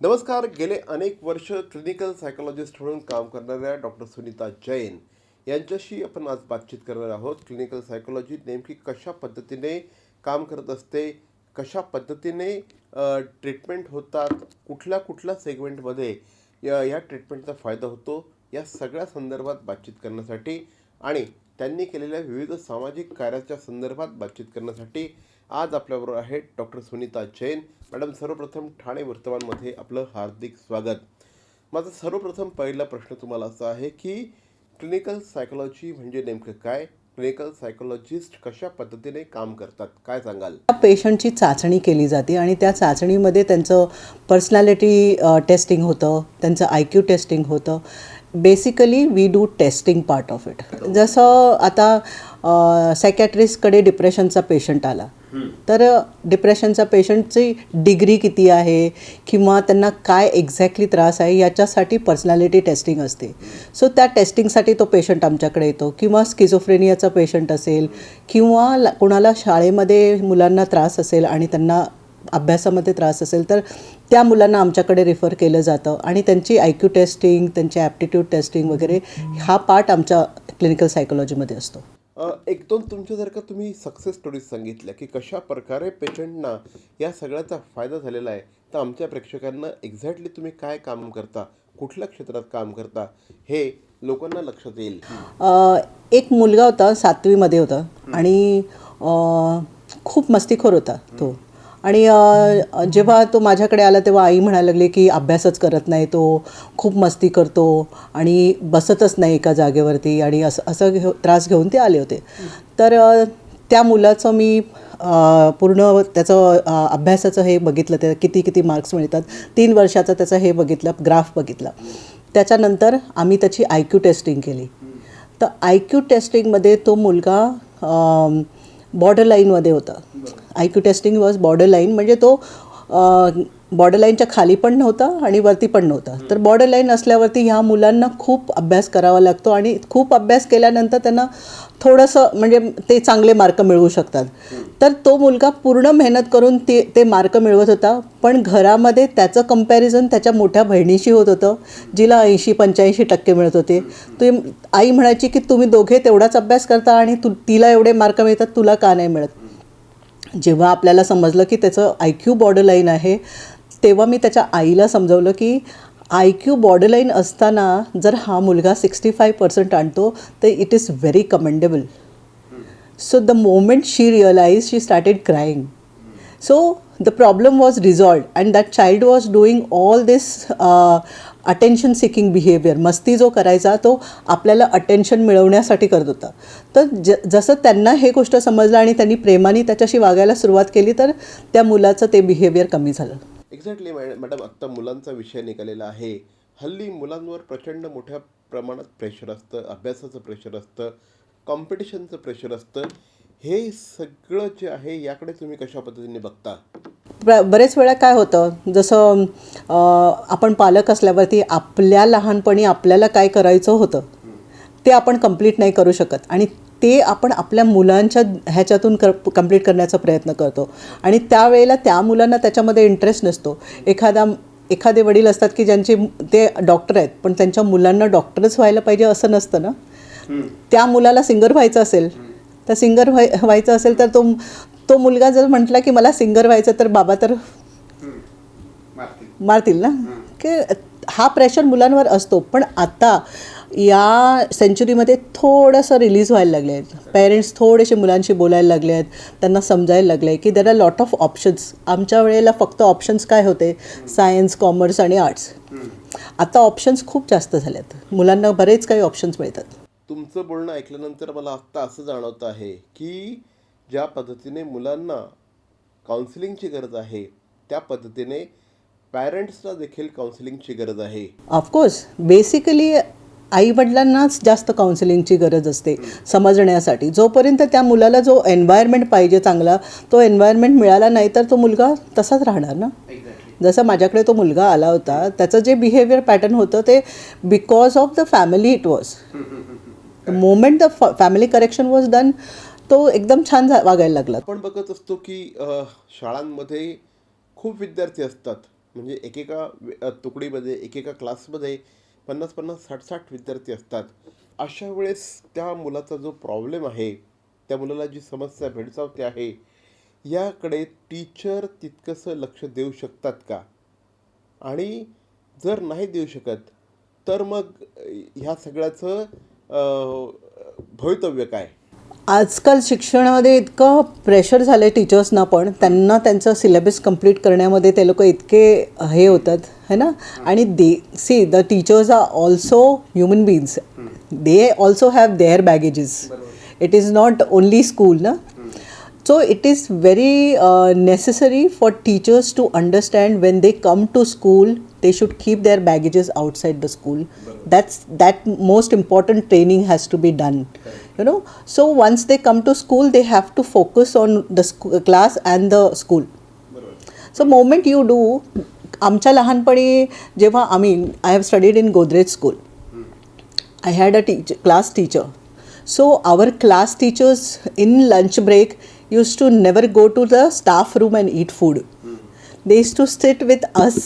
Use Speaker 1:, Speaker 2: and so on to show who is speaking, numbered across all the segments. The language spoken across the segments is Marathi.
Speaker 1: नमस्कार. गेले अनेक वर्ष क्लिनिकल सायकोलॉजिस्ट म्हणून काम करणाऱ्या डॉक्टर सुनीता जैन यांच्याशी आपण आज बातचीत करणार आहोत. क्लिनिकल सायकोलॉजी नेमकी कशा पद्धतीने काम करत असते कशा पद्धतीने ट्रीटमेंट होतात कुठल्या कुठल्या सेगमेंटमध्ये या या ट्रीटमेंटचा फायदा होतो या सगळ्या संदर्भात बातचीत करण्यासाठी आणि त्यांनी केलेल्या विविध सामाजिक कार्याच्या संदर्भात बातचीत करण्यासाठी आज आपल्याबरोबर आहेत डॉक्टर सुनीता जैन. मॅडम सर्वप्रथम ठाणे वर्तमानमध्ये आपलं हार्दिक स्वागत. माझा सर्वप्रथम पहिला प्रश्न तुम्हाला असा आहे की क्लिनिकल सायकोलॉजी म्हणजे नेमकं काय? क्लिनिकल सायकोलॉजिस्ट कशा पद्धतीने काम करतात? काय सांगाल?
Speaker 2: त्या पेशंटची चाचणी केली जाते आणि त्या चाचणीमध्ये त्यांचं पर्सनॅलिटी टेस्टिंग होतं त्यांचं आय क्यू टेस्टिंग होतं. Basically we do testing part of it जसं आता सायकॅट्रिस्टकडे डिप्रेशनचा पेशंट आला. तर डिप्रेशनचा पेशंटची डिग्री किती आहे? किंवा त्यांना काय एक्झॅक्टली त्रास आहे? याच्यासाठी पर्सनॅलिटी टेस्टिंग असते. सो त्या टेस्टिंगसाठी तो पेशंट आमच्याकडे येतो. किंवा स्किझोफ्रेनियाचा पेशंट असेल किंवा कोणाला शाळेमध्ये मुलांना त्रास असेल आणि त्यांना अभ्यासामध्ये त्रास असेल तर त्या मुलांना आमच्याकडे रिफर केलं जातं. आणि त्यांची आय क्यू टेस्टिंग त्यांची ॲप्टिट्यूड टेस्टिंग वगैरे हा पार्ट आमच्या क्लिनिकल सायकोलॉजीमध्ये असतो.
Speaker 1: एक दोन तुमच्या जर का तुम्ही सक्सेस स्टोरीज सांगितल्या की कशा प्रकारे पेशंटना या सगळ्याचा फायदा झालेला आहे तर आमच्या प्रेक्षकांना एक्झॅक्टली तुम्ही काय काम करता कुठल्या क्षेत्रात काम करता हे लोकांना लक्षात येईल.
Speaker 2: एक मुलगा होता सातवीमध्ये होता आणि खूप मस्तीखोर होता तो. आणि जेव्हा तो माझ्याकडे आला तेव्हा आई म्हणायला लागली की अभ्यासच करत नाही तो खूप मस्ती करतो आणि बसतच नाही एका जागेवरती आणि असं असं घेऊ त्रास घेऊन ते आले होते. तर त्या मुलाचं मी पूर्ण त्याचं अभ्यासाचं हे बघितलं ते किती किती मार्क्स मिळतात तीन वर्षाचं त्याचं हे बघितलं ग्राफ बघितला. त्याच्यानंतर आम्ही त्याची आय क्यू टेस्टिंग केली. तर आय क्यू टेस्टिंगमध्ये तो मुलगा बॉर्डर लाईनमध्ये होता. I Q testing was border line म्हणजे तो बॉर्डरलाईनच्या खाली पण नव्हता आणि वरती पण नव्हता. तर बॉर्डरलाईन असल्यावरती ह्या मुलांना खूप अभ्यास करावा लागतो आणि खूप अभ्यास केल्यानंतर त्यांना थोडंसं म्हणजे ते चांगले मार्क मिळवू शकतात. तर तो मुलगा पूर्ण मेहनत करून ते ते मार्क मिळवत होता. पण घरामध्ये त्याचं कंपॅरिझन त्याच्या मोठ्या बहिणीशी होत होतं जिला ऐंशी पंच्याऐंशी टक्के मिळत होते. ते आई म्हणायची की तुम्ही दोघे तेवढाच अभ्यास करता आणि तु तिला एवढे मार्क मिळतात तुला का नाही मिळत? जेव्हा आपल्याला समजलं की त्याचं आय क्यू बॉर्डरलाईन आहे तेव्हा मी त्याच्या आईला समजवलं की आय क्यू बॉर्डरलाईन असताना जर हा मुलगा सिक्स्टी फाय पर्सेंट आणतो तर it is very commendable so the moment she realise she started crying so the problem was resolved, and that child was doing all this attention seeking behaviour मस्ती जो करायचा तो आपल्याला अटेन्शन मिळवण्यासाठी करत होता. तर ज जसं त्यांना हे गोष्ट समजलं आणि त्यांनी प्रेमाने त्याच्याशी वागायला सुरुवात केली तर त्या मुलाचं ते बिहेवियर कमी झालं.
Speaker 1: एक्झॅक्टली मॅडम आत्ता मुलांचा विषय निघालेला आहे. हल्ली मुलांवर प्रचंड मोठ्या प्रमाणात प्रेशर असतं अभ्यासाचं प्रेशर असतं कॉम्पिटिशनचं प्रेशर असतं. हे सगळं जे आहे याकडे तुम्ही कशा पद्धतीने बघता?
Speaker 2: बरेच वेळा काय होतं जसं आपण पालक असल्यावरती आपल्या लहानपणी आपल्याला काय करायचं होतं ते आपण कंप्लीट नाही करू शकत. आणि ते आपण आपल्या मुलांच्या ह्याच्यातून कर कंप्लीट करण्याचा प्रयत्न करतो. आणि त्यावेळेला त्या मुलांना त्याच्यामध्ये इंटरेस्ट नसतो. एखादा एखादे वडील असतात की ज्यांचे ते डॉक्टर आहेत पण त्यांच्या मुलांना डॉक्टरच व्हायला पाहिजे असं नसतं ना? त्या मुलाला सिंगर व्हायचं असेल तर सिंगर व्हाय व्हायचं असेल तर तो तो मुलगा जर म्हटला की मला सिंगर व्हायचं तर बाबा तर मारतील. ना? की हा प्रेशर मुलांवर असतो. पण आता या सेंचुरीमध्ये थोडंसं रिलीज व्हायला लागले आहेत. पेरेंट्स थोडेसे मुलांशी बोलायला लागले आहेत. त्यांना समजायला लागले आहे की there are lot of options आमच्या वेळेला फक्त ऑप्शन्स काय होते? सायन्स कॉमर्स आणि आर्ट्स आता ऑप्शन्स खूप जास्त झालेत. मुलांना बरेच काही ऑप्शन्स मिळतात.
Speaker 1: तुमचं बोलणं ऐकल्यानंतर मला आत्ता असं जाणवतं आहे की ज्या पद्धतीने मुलांना काउन्सिलिंगची गरज आहे त्या पद्धतीने पॅरेंट्सला देखील काउन्सिलिंगची गरज आहे.
Speaker 2: ऑफकोर्स बेसिकली आईवडिलांनाच जास्त काउन्सिलिंगची गरज असते समजण्यासाठी. जोपर्यंत त्या मुलाला जो एन्व्हायरमेंट पाहिजे चांगला तो एन्व्हायरमेंट मिळाला नाही तर तो मुलगा तसाच राहणार ना? जसं माझ्याकडे तो मुलगा आला होता त्याचं जे बिहेवियर पॅटर्न होतं ते because of the family it was the moment the family correction was done तो एकदम छान झा- वागायला लागला.
Speaker 1: आपण बघत असतो की शाळांमध्ये खूप विद्यार्थी असतात. म्हणजे एकेका तुकडीमध्ये एकेका क्लासमध्ये पन्नास पन्नास साठ साठ विद्यार्थी असतात. अशा वेळेस त्या मुलाचा जो प्रॉब्लेम आहे त्या मुलाला जी समस्या भेडसावते आहे याकडे टीचर तितकंसं लक्ष देऊ शकतात का? आणि जर नाही देऊ शकत तर मग ह्या सगळ्याचं भवितव्य काय?
Speaker 2: आजकाल शिक्षणामध्ये इतकं प्रेशर झालं आहे टीचर्सना पण त्यांना त्यांचं सिलेबस कंप्लीट करण्यामध्ये ते लोक इतके हे होतात है ना? आणि they see the teachers are also human beings they also have their baggages it is not only school ना? it is very uh, necessary for teachers to understand when they come to school, they should keep their baggages outside the school. That's that most important training has to be done. You know. So once they come to school, they have to focus on the sc- class and the school. So moment you do आमच्या लहानपणी जेव्हा आम्ही I have studied in Godrej school I had a teacher, class teacher. So our class teachers in lunch break used to never go to the staff room and eat food. They used to sit with us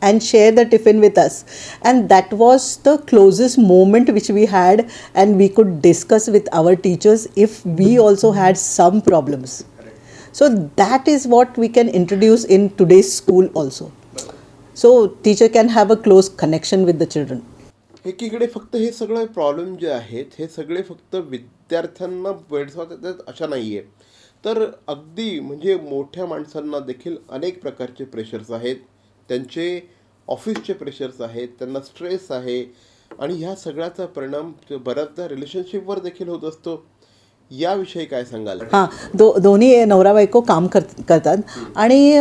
Speaker 2: and share the tiffin with us. And that was the closest moment which we had, and we could discuss with our teachers if we also had some problems. So that is what we can introduce in today's school also. So teacher can have a close connection with the children.
Speaker 1: एकीकडे फक्त हे सगळे प्रॉब्लेम जे आहेत हे सगळे फक्त विद्यार्थ्यांना भेडसावतात अशा नाही आहे तर अगदी म्हणजे मोठ्या माणसांना देखील अनेक प्रकारचे प्रेशर्स आहेत त्यांचे ऑफिसचे प्रेशर्स आहेत त्यांना स्ट्रेस आहे आणि ह्या सगळ्याचा परिणाम बऱ्याचदा रिलेशनशिपवर देखील होत असतो. याविषयी काय सांगाल?
Speaker 2: हां दो दोन्ही नवरा बायको काम कर करतात आणि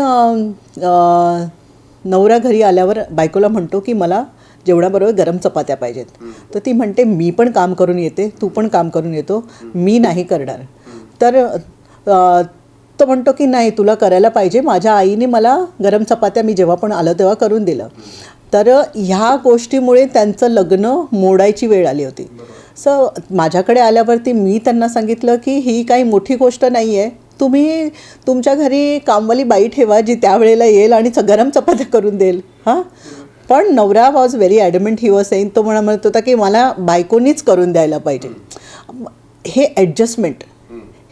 Speaker 2: नवरा घरी आल्यावर बायकोला म्हणतो की मला जेवणाबरोबर गरम चपात्या पाहिजेत. तर ती म्हणते मी पण काम करून येते तू पण काम करून येतो मी नाही करणार. तर तो म्हणतो की नाही तुला करायला पाहिजे. माझ्या आईने मला गरम चपात्या मी जेव्हा पण आलं तेव्हा करून दिलं. तर ह्या गोष्टीमुळे त्यांचं लग्न मोडायची वेळ आली होती. सो माझ्याकडे आल्यावरती मी त्यांना सांगितलं की ही काही मोठी गोष्ट नाही आहे तुम्ही तुमच्या घरी कामवाली बाई ठेवा जी त्यावेळेला येईल आणि गरम चपात्या करून देईल. हां? पण नवरा was very adamant he was saying तो म्हणा म्हणत होता की मला बायकोनीच करून द्यायला पाहिजे. हे ॲडजस्टमेंट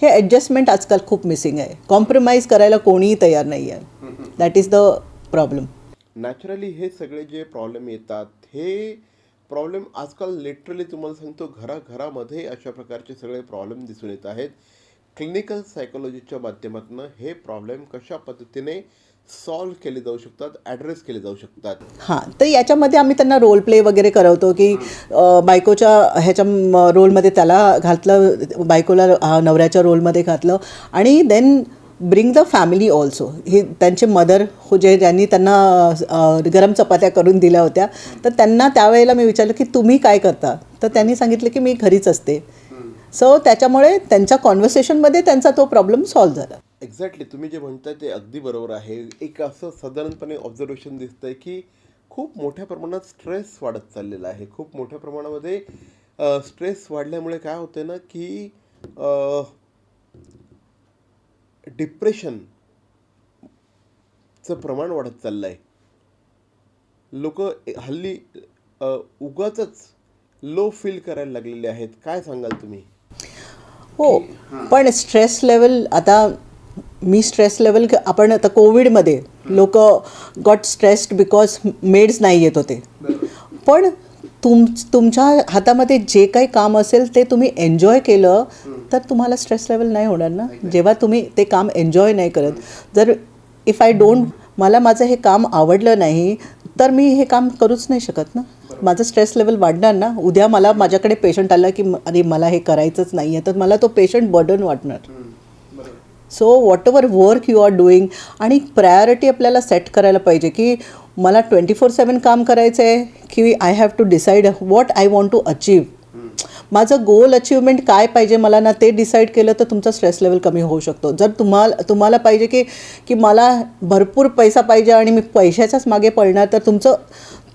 Speaker 2: हे ॲडजस्टमेंट आजकाल खूप मिसिंग आहे. कॉम्प्रोमाइज करायला कोणीही तयार नाही आहे. That is the problem
Speaker 1: naturally हे सगळे जे प्रॉब्लेम येतात हे प्रॉब्लेम आजकाल लिटरली तुम्हाला सांगतो घराघरामध्ये अशा प्रकारचे सगळे प्रॉब्लेम दिसून येत आहेत. क्लिनिकल सायकोलॉजीच्या माध्यमातून हे प्रॉब्लेम कशा पद्धतीने सॉल्व्ह केले जाऊ शकतात ॲड्रेस केले जाऊ शकतात.
Speaker 2: हां तर याच्यामध्ये आम्ही त्यांना रोल प्ले वगैरे करवतो की बायकोच्या ह्याच्या रोलमध्ये त्याला घातलं बायकोला नवऱ्याच्या रोलमध्ये घातलं आणि then bring the family also हे त्यांचे मदर हो जे ज्यांनी त्यांना गरम चपात्या करून दिल्या होत्या तर त्यांना त्यावेळेला मी विचारलं की तुम्ही काय करता? तर त्यांनी सांगितलं की मी घरीच असते. सो त्याच्यामुळे त्यांच्या कॉन्व्हर्सेशनमध्ये त्यांचा तो प्रॉब्लेम सॉल्व्ह झाला.
Speaker 1: एक्झॅक्टली तुम्ही जे म्हणताय ते अगदी बरोबर आहे. एक असं साधारणपणे ऑब्झर्वेशन दिसतंय की खूप मोठ्या प्रमाणात स्ट्रेस वाढत चाललेला आहे. खूप मोठ्या प्रमाणामध्ये स्ट्रेस वाढल्यामुळे काय होतं ना की डिप्रेशनचं प्रमाण वाढत चाललं आहे लोक हल्ली उगाच लो फील करायला लागलेले आहेत. काय सांगाल तुम्ही?
Speaker 2: हो पण स्ट्रेस लेवल आता मी स्ट्रेस लेवल आपण आता कोविडमध्ये लोक गॉट स्ट्रेस्ड बिकॉज मेड्स नाही येत होते. पण तुम तुमच्या हातामध्ये जे काही काम असेल ते तुम्ही एन्जॉय केलं तर तुम्हाला स्ट्रेस लेवल नाही होणार ना. जेव्हा तुम्ही ते काम एन्जॉय नाही करत जर इफ आय डोंट मला माझं हे काम आवडलं नाही तर मी हे काम करूच नाही शकत ना. माझं स्ट्रेस लेवल वाढणार ना. उद्या मला माझ्याकडे पेशंट आला की अरे मला हे करायचंच नाही आहे तर मला तो पेशंट बर्डन वाटणार. So whatever work you are doing आणि प्रायोरिटी आपल्याला सेट करायला पाहिजे की मला ट्वेंटी फोर सेवन काम करायचं आहे की I have to decide what I want to achieve माझं गोल अचीवमेंट काय पाहिजे मला ना ते डिसाईड केलं तर तुमचा स्ट्रेस लेवल कमी होऊ शकतो. जर तुम्हाला तुम्हाला पाहिजे की की मला भरपूर पैसा पाहिजे आणि मी पैशाच्याच मागे पडणार तर तुमचं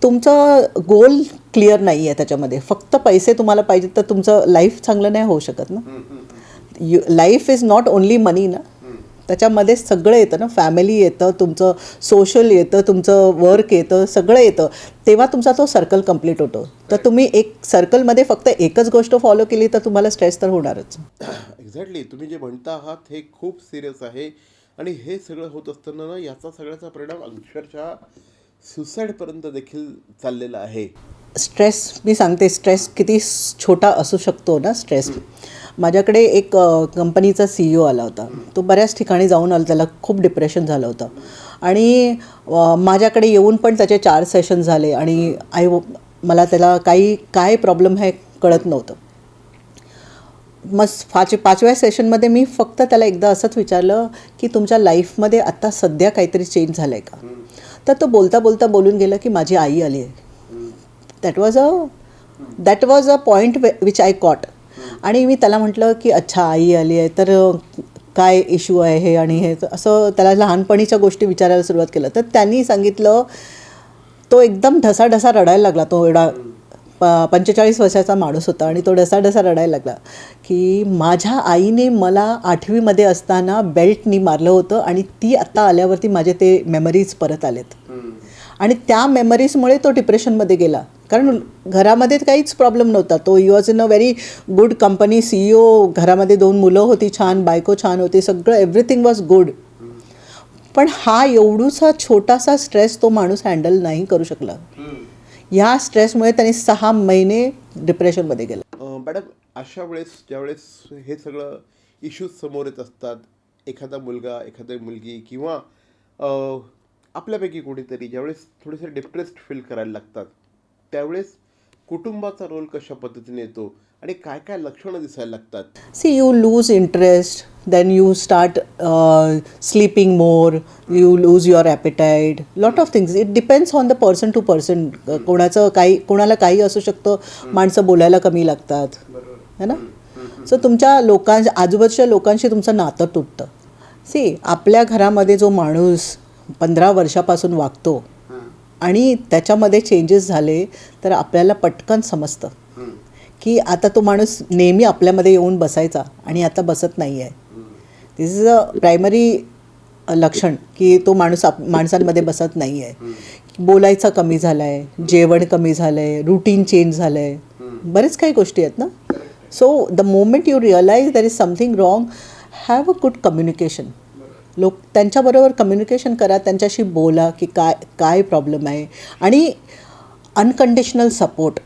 Speaker 2: तुमचं गोल क्लिअर नाही आहे त्याच्यामध्ये. फक्त पैसे तुम्हाला पाहिजे तर तुमचं लाईफ चांगलं नाही होऊ शकत ना. You life is not only money ना त्याच्यामध्ये सगळं येतं ना. फॅमिली येतं तुमचं सोशल येतं तुमचं वर्क येतं सगळं येतं. तेव्हा तुमचा तो सर्कल कंप्लीट होतो. तर तुम्ही एक सर्कलमध्ये फक्त एकच गोष्ट फॉलो केली तर तुम्हाला स्ट्रेस तर होणारच.
Speaker 1: एक्झॅक्टली तुम्ही जे म्हणता आहात हे खूप सिरियस आहे. आणि हे सगळं होत असताना ना याचा सगळ्याचा परिणाम अक्षरशः सुसाईडपर्यंत देखील चाललेला आहे.
Speaker 2: स्ट्रेस मी सांगते स्ट्रेस किती छोटा असू शकतो ना स्ट्रेस माझ्याकडे एक कंपनीचा सी ओ आला होता. तो बऱ्याच ठिकाणी जाऊन आला. त्याला खूप डिप्रेशन झालं होतं. आणि माझ्याकडे येऊन पण त्याचे चार सेशन झाले आणि आय मला त्याला काही काय प्रॉब्लेम आहे कळत नव्हतं. मग पाच पाचव्या सेशनमध्ये मी फक्त त्याला एकदा असंच विचारलं की तुमच्या लाईफमध्ये आत्ता सध्या काहीतरी चेंज झालं आहे का? तर तो बोलता बोलता बोलून गेला की माझी आई आली आहे. That was a that was a point which I caught आणि मी त्याला म्हटलं की अच्छा आई आली आहे तर काय इश्यू आहे हे आणि हे? असं त्याला लहानपणीच्या गोष्टी विचारायला सुरुवात केलं. तर त्यांनी सांगितलं तो एकदम ढसाढसा रडायला लागला. तो एवढा प पंचेचाळीस वर्षाचा माणूस होता आणि तो ढसाढसा रडायला लागला की माझ्या आईने मला आठवीमध्ये असताना बेल्टनी मारलं होतं आणि ती आत्ता आल्यावरती माझे ते मेमरीज परत आलेत. आणि त्या मेमरीजमुळे तो डिप्रेशनमध्ये गेला. कारण घरामध्ये काहीच प्रॉब्लेम नव्हता. तो you was in a very good company C O घरामध्ये दोन मुलं होती छान बायको छान होती सगळं एव्हरीथिंग वॉज गुड पण हा एवढूसा छोटासा स्ट्रेस तो माणूस हँडल नाही करू शकला. ह्या स्ट्रेसमुळे त्याने सहा महिने डिप्रेशनमध्ये गेला.
Speaker 1: मॅडम अशा वेळेस ज्यावेळेस हे सगळं इश्यूज समोर येत असतात एखादा मुलगा एखादी मुलगी किंवा आपल्यापैकी कोणीतरी ज्यावेळेस थोडेसे डिप्रेस्ड फील करायला लागतात त्यावेळेस कुटुंबाचा रोल कशा पद्धतीने येतो आणि काय काय लक्षणं दिसायला लागतात?
Speaker 2: See you lose interest then you start sleeping more you lose your appetite lot of things it depends on the person to person कोणाचं काही कोणाला काही असू शकतं माणसं बोलायला कमी लागतात. है ना? सो तुमच्या लोकांच्या आजूबाजूच्या लोकांशी तुमचं नातं तुटतं. सी आपल्या घरामध्ये जो माणूस पंधरा वर्षापासून वागतो आणि त्याच्यामध्ये चेंजेस झाले तर आपल्याला पटकन समजतं. की आता तो माणूस नेहमी आपल्यामध्ये येऊन बसायचा आणि आता बसत नाही आहे दिस इज अ प्रायमरी लक्षण की तो माणूस आप माणसांमध्ये बसत नाही आहे बोलायचा कमी झाला आहे जेवण कमी झालं आहे रुटीन चेंज झालं आहे बरेच काही गोष्टी आहेत ना? So the moment you realise there is something wrong have a good communication लोक त्यांच्याबरोबर कम्युनिकेशन करा त्यांच्याशी बोला की काय काय प्रॉब्लेम आहे. आणि अनकंडिशनल सपोर्ट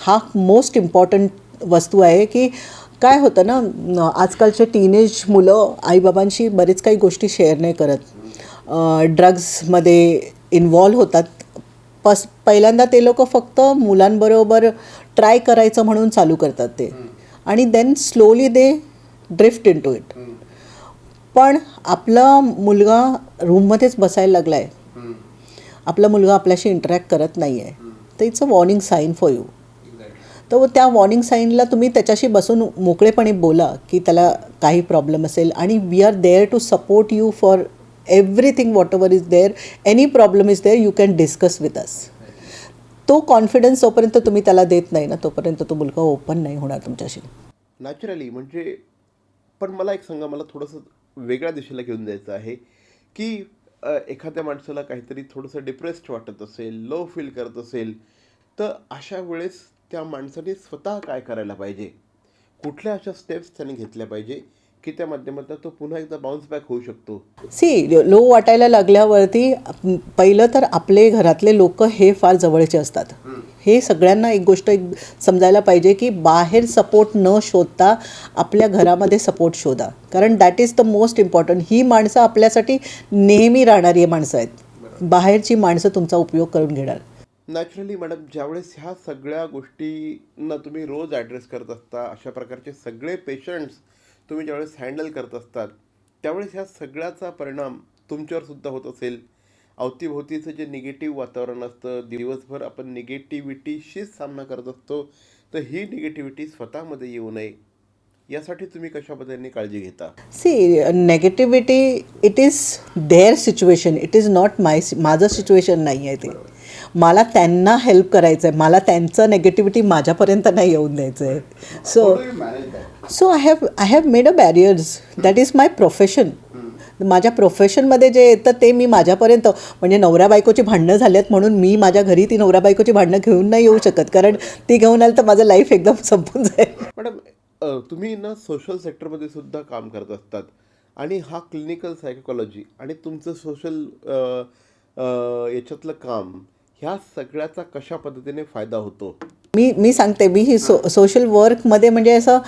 Speaker 2: हा मोस्ट इम्पॉर्टंट वस्तू आहे की काय होतं ना आजकालचे टीनेज मुलं आईबाबांशी बरेच काही गोष्टी शेअर नाही करत. ड्रग्समध्ये इन्वॉल्व होतात. पस पहिल्यांदा ते लोक फक्त मुलांबरोबर ट्राय करायचं म्हणून चालू करतात ते. आणि then slowly they drift into it पण आपला मुलगा रूममध्येच बसायला लागला आहे आपला मुलगा आपल्याशी इंटरॅक्ट करत नाही आहे तर it's a warning sign for you तर त्या वॉर्निंग साईनला तुम्ही त्याच्याशी बसून मोकळेपणे बोला की त्याला काही प्रॉब्लेम असेल आणि we are there to support you for everything whatever is there any problem is there you can discuss with us तो कॉन्फिडन्स जोपर्यंत तुम्ही त्याला देत नाही ना तोपर्यंत तो मुलगा ओपन नाही होणार तुमच्याशी.
Speaker 1: नॅचरली म्हणजे पण मला एक सांगा मला थोडंसं वेगळ्या दिशेला घेऊन जायचं आहे की एखाद्या माणसाला काहीतरी थोडंसं डिप्रेस्ड वाटत असेल लो फील करत असेल तर अशा वेळेस त्या माणसाने स्वतः काय करायला पाहिजे? कुठल्या अशा स्टेप्स त्याने घेतल्या पाहिजे? की त्या माध्यमातून तो पुन्हा एकदा बाउन्स बॅक होऊ शकतो?
Speaker 2: सी लो वाटायला लागल्यावरती पहिलं तर आपले घरातले लोक हे फार जवळचे असतात. हे सगळ्यांना एक गोष्ट एक समजायला पाहिजे की बाहेर सपोर्ट न शोधता आपल्या घरामध्ये सपोर्ट शोधा. कारण that is the most important ही माणसं आपल्यासाठी नेहमी राहणारी माणसं आहेत. बाहेरची माणसं तुमचा उपयोग करून घेणार.
Speaker 1: नॅचरली मॅडम ज्यावेळेस ह्या सगळ्या गोष्टींना तुम्ही रोज ॲड्रेस करत असता अशा प्रकारचे सगळे पेशंट्स तुम्ही ज्यावेळेस हँडल करत असतात त्यावेळेस ह्या सगळ्याचा परिणाम तुमच्यावरसुद्धा होत असेल. अवतीभोवतीचं जे निगेटिव्ह वातावरण असतं दिवसभर आपण निगेटिव्हिटीशीच सामना करत असतो तर ही निगेटिव्हिटी स्वतःमध्ये येऊ नये. यासाठी तुम्ही कशा पद्धतीने काळजी घेता?
Speaker 2: See negativity it is there situation it is not my माझं सिच्युएशन नाही आहे ते. मला त्यांना हेल्प करायचं आहे मला त्यांचं नेगेटिव्हिटी माझ्यापर्यंत नाही येऊन द्यायचं आहे so so I have I have made a barriers that is my profession माझ्या प्रोफेशनमध्ये जे येतं ते मी माझ्यापर्यंत म्हणजे नवऱ्या बायकोची भांडणं झाल्यात म्हणून मी माझ्या घरी ती नवऱ्या बायकोची भांडणं घेऊन नाही येऊ शकत. कारण ती घेऊन आलं तर माझं लाईफ एकदम संपून जाईल.
Speaker 1: मॅडम तुम्ही ना सोशल सेक्टरमध्ये सुद्धा काम करत असतात. आणि हा क्लिनिकल सायकोलॉजी आणि तुमचं सोशल याच्यातलं काम ह्या सगळ्याचा कशा पद्धतीने फायदा होतो?
Speaker 2: मी मी सांगते मी ही सो सोशल वर्कमध्ये म्हणजे असं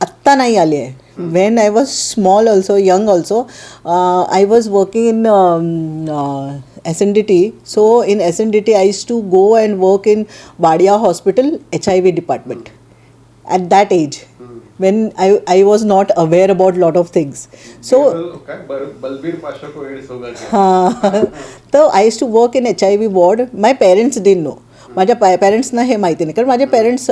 Speaker 2: आत्ता नाही आली आहे. When I was small also young also I was working in S N D T so in S N D T I is to go and work in Wadia hospital H I V department at that age when I, I was not aware about lot of things. So हां तर I use to work in H I V ward my parents didn't know माझ्या पॅ पेरेंट्सना हे माहिती नाही. कारण माझे parents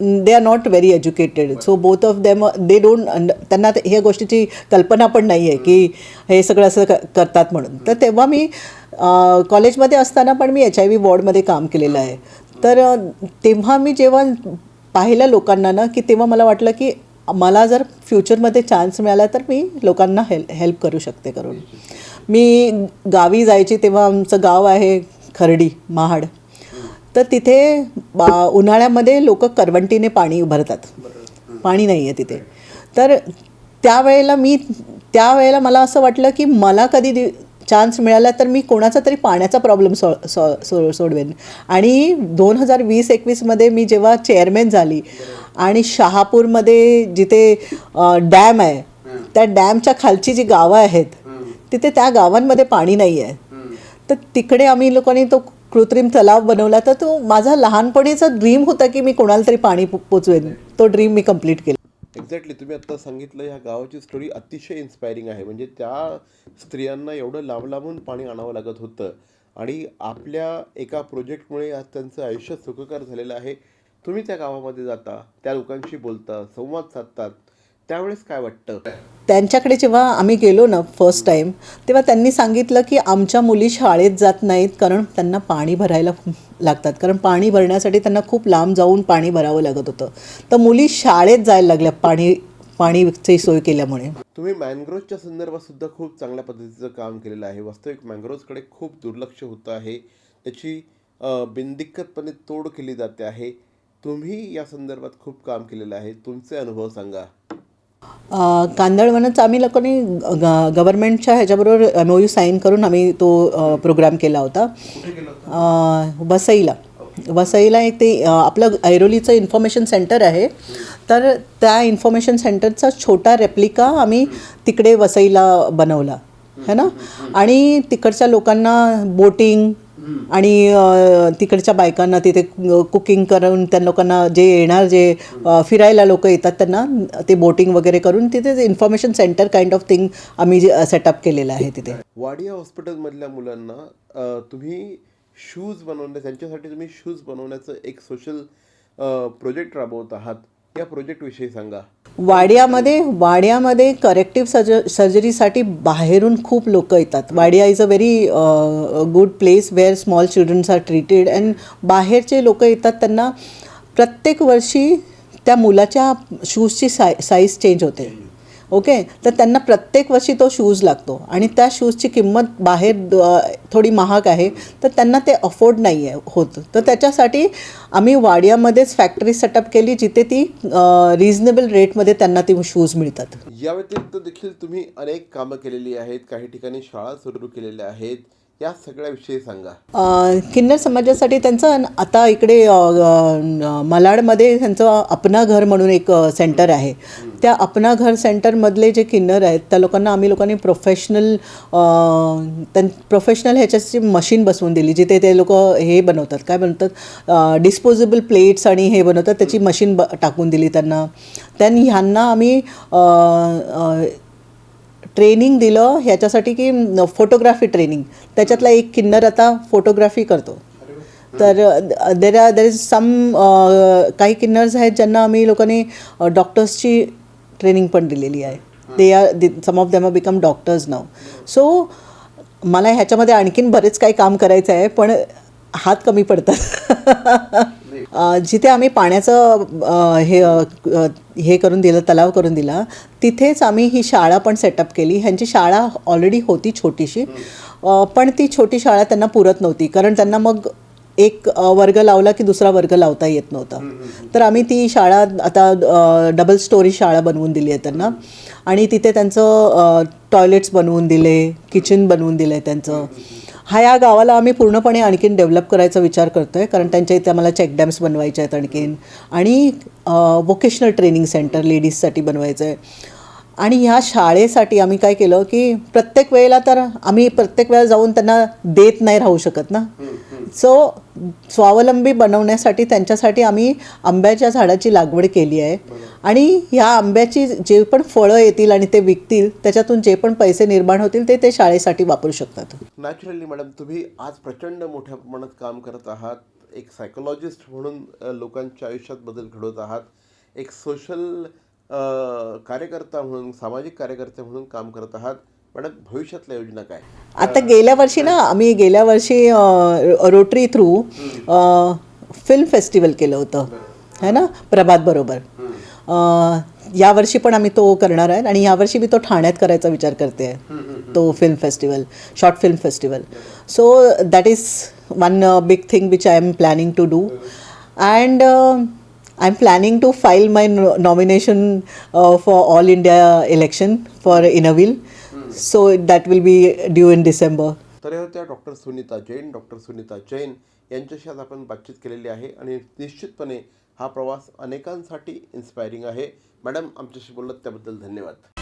Speaker 2: they are not very educated so both of them they don't त्यांना ह्या गोष्टीची कल्पना पण नाही आहे की हे सगळं असं क- करतात म्हणून. तर तेव्हा मी कॉलेजमध्ये असताना पण मी एच आय व्ही वॉर्डमध्ये काम केलेलं आहे. तर तेव्हा मी जेव्हा पाहिलं लोकांना ना की तेव्हा मला वाटलं की मला जर फ्युचरमध्ये चान्स मिळाला तर मी लोकांना हेल हेल्प करू शकते करून. मी गावी जायची तेव्हा आमचं गाव आहे खर्डी महाड. तर तिथे बा उन्हाळ्यामध्ये लोक करवंटीने पाणी भरतात पाणी नाही आहे तिथे. तर त्यावेळेला मी त्यावेळेला मला असं वाटलं की मला कधी दि चान्स मिळाला तर मी कोणाचा तरी पाण्याचा प्रॉब्लेम सॉ सॉ सो सोडवेन. आणि दोन हजार वीस एकवीसमध्ये मी जेव्हा चेअरमॅन झाली आणि शहापूरमध्ये जिथे डॅम आहे त्या डॅमच्या खालची जी गावं आहेत तिथे त्या गावांमध्ये पाणी नाही आहे तर तिकडे आम्ही लोकांनी तो कृत्रिम तलाव बनवला. तर तो माझा लहानपणीचा ड्रीम होता की मी कोणाला तरी पाणी पो- पोचवेन. तो ड्रीम मी कंप्लीट केला.
Speaker 1: एक्झॅक्टली तुम्ही आत्ता सांगितलं ह्या गावाची स्टोरी अतिशय इन्स्पायरिंग आहे. म्हणजे त्या स्त्रियांना एवढं लांब लांबून पाणी आणावं लागत होतं. आणि आपल्या एका प्रोजेक्टमुळे आज त्यांचं आयुष्य सुखकर झालेलं आहे. तुम्ही त्या गावामध्ये जाता त्या लोकांशी बोलता संवाद साधतात. त्यावेळेस काय वाटतं?
Speaker 2: त्यांच्याकडे जेव्हा आम्ही गेलो ना फर्स्ट टाईम तेव्हा त्यांनी सांगितलं की आमच्या मुली शाळेत जात नाहीत कारण त्यांना पाणी भरायला लागतात. कारण पाणी भरण्यासाठी त्यांना खूप लांब जाऊन पाणी भरावं लागत होतं. तर मुली शाळेत जायला लागल्या पाणी पाणीची सोय केल्यामुळे.
Speaker 1: तुम्ही मॅनग्रोव्हच्या संदर्भात सुद्धा खूप चांगल्या पद्धतीचं काम केलेलं आहे. वास्तविक मॅनग्रोव्हकडे खूप दुर्लक्ष होतं आहे. त्याची बिनदिक्कतपणे तोड केली जाते आहे. तुम्ही या संदर्भात खूप काम केलेलं आहे. तुमचे अनुभव सांगा.
Speaker 2: कांदळवनच आम्ही लोकांनी ग गव्हर्नमेंटच्या ह्याच्याबरोबर एम ओ यू साईन करून आम्ही तो प्रोग्राम केला होता. वसईला. वसईला एक ते आपलं ऐरोलीचं इन्फॉर्मेशन सेंटर आहे. तर त्या इन्फॉर्मेशन सेंटरचा छोटा रेप्लिका आम्ही तिकडे वसईला बनवला. है ना? आणि तिकडच्या लोकांना बोटिंग आणि तिकडच्या बायकांना तिथे कुकिंग करून त्या लोकांना जे येणार जे फिरायला लोक येतात त्यांना ते बोटिंग वगैरे करून तिथे information centre kind of thing आम्ही सेटअप केलेलं आहे तिथे.
Speaker 1: वाडिया हॉस्पिटलमधल्या मुलांना तुम्ही शूज बनवण्या त्यांच्यासाठी तुम्ही शूज बनवण्याचं एक सोशल प्रोजेक्ट राबवत आहात. या प्रोजेक्टविषयी सांगा.
Speaker 2: वाड्यामध्ये वाड्यामध्ये करेक्टिव्ह सर्ज सर्जरीसाठी बाहेरून खूप लोक येतात. Wadia is a very good place where small childrens are treated and बाहेरचे लोक येतात त्यांना प्रत्येक वर्षी त्या मुलाच्या शूजची साय साईज चेंज होते. ओके? तर त्यांना प्रत्येक वर्षी तो शूज लागतो. आणि त्या शूजची किंमत बाहेर थोडी महाग आहे. तर त्यांना ते अफोर्ड नाही आहे होत. तर त्याच्यासाठी आम्ही वाड्यामध्येच फॅक्टरी सेटअप केली जिथे ती रिझनेबल रेटमध्ये त्यांना ती शूज मिळतात.
Speaker 1: या व्यतिरिक्त देखील तुम्ही अनेक कामं केलेली आहेत. काही ठिकाणी शाळा सुरू केलेल्या आहेत. या सगळ्याविषयी सांगा.
Speaker 2: किन्नर समाजासाठी त्यांचं आता इकडे मलाडमध्ये त्यांचं अपना घर म्हणून एक सेंटर आहे. त्या अपना घर सेंटरमधले जे किन्नर आहेत त्या लोकांना आम्ही लोकांनी प्रोफेशनल त्यां प्रोफेशनल ह्याच्याची मशीन बसवून दिली जिथे ते लोक हे बनवतात. काय बनवतात? डिस्पोजेबल प्लेट्स आणि हे बनवतात त्याची मशीन ब टाकून दिली त्यांना. त्यांनी ह्यांना आम्ही ट्रेनिंग दिलं ह्याच्यासाठी की फोटोग्राफी ट्रेनिंग. त्याच्यातला एक किन्नर आता फोटोग्राफी करतो. तर there are there is some काही किन्नर्स आहेत ज्यांना आम्ही लोकांनी डॉक्टर्सची ट्रेनिंग पण दिलेली आहे. They are some of them are become doctors now so मला ह्याच्यामध्ये आणखीन बरेच काही काम करायचं आहे पण हात कमी पडतात. जिथे आम्ही पाण्याचं हे हे करून दिलं तलाव करून दिला तिथेच आम्ही ही शाळा पण सेटअप केली. ह्यांची शाळा ऑलरेडी होती छोटीशी. पण ती छोटी शाळा त्यांना पुरत नव्हती. कारण त्यांना मग एक वर्ग लावला की दुसरा वर्ग लावता येत नव्हता. तर आम्ही ती शाळा आता डबल स्टोरी शाळा बनवून दिली आहे त्यांना. आणि तिथे त्यांचं टॉयलेट्स बनवून दिले किचन बनवून दिलं आहे त्यांचं हा या गावाला आम्ही पूर्णपणे आणखीन डेव्हलप करायचा विचार करतो आहे कारण त्यांच्या इथे आम्हाला चेक डॅम्स बनवायचे आहेत आणखीन. आणि वोकेशनल ट्रेनिंग सेंटर लेडीजसाठी बनवायचं आहे आणि ह्या शाळेसाठी आम्ही काय केलं की प्रत्येक वेळेला तर आम्ही प्रत्येक वेळेला जाऊन त्यांना देत नाही राहू शकत ना. सो स्वावलंबी बनवण्यासाठी त्यांच्यासाठी आम्ही आंब्याच्या झाडाची लागवड केली आहे. आणि ह्या आंब्याची जे पण फळं येतील आणि ते विकतील त्याच्यातून जे पण पैसे निर्माण होतील ते ते शाळेसाठी वापरू शकतात.
Speaker 1: नॅचरली मॅडम तुम्ही आज प्रचंड मोठ्या प्रमाणात काम करत आहात. एक सायकोलॉजिस्ट म्हणून लोकांच्या आयुष्यात बदल घडवत आहात. एक सोशल कार्यकर्ता म्हणून सामाजिक कार्यकर्ते म्हणून काम करत आहात. मॅडम भविष्यातल्या योजना काय?
Speaker 2: आता गेल्या वर्षी ना आम्ही गेल्या वर्षी रोटरी थ्रू फिल्म फेस्टिवल केलं होतं. है ना? प्रभात बरोबर. यावर्षी पण आम्ही तो करणार आहे आणि यावर्षी मी तो ठाण्यात करायचा विचार करते. आहे तो film festival short film festival so that is one big thing which I am planning to do and I am planning to file my nomination for all India election for इनविल so that will be due in December
Speaker 1: तर या होत्या डॉक्टर सुनीता जैन डॉक्टर सुनीता जैन यांच्याशी आज आपण बातचीत केलेली आहे आणि निश्चितपणे हा प्रवास अनेकांसाठी इन्स्पायरिंग आहे. मॅडम आमच्याशी बोललात त्याबद्दल धन्यवाद.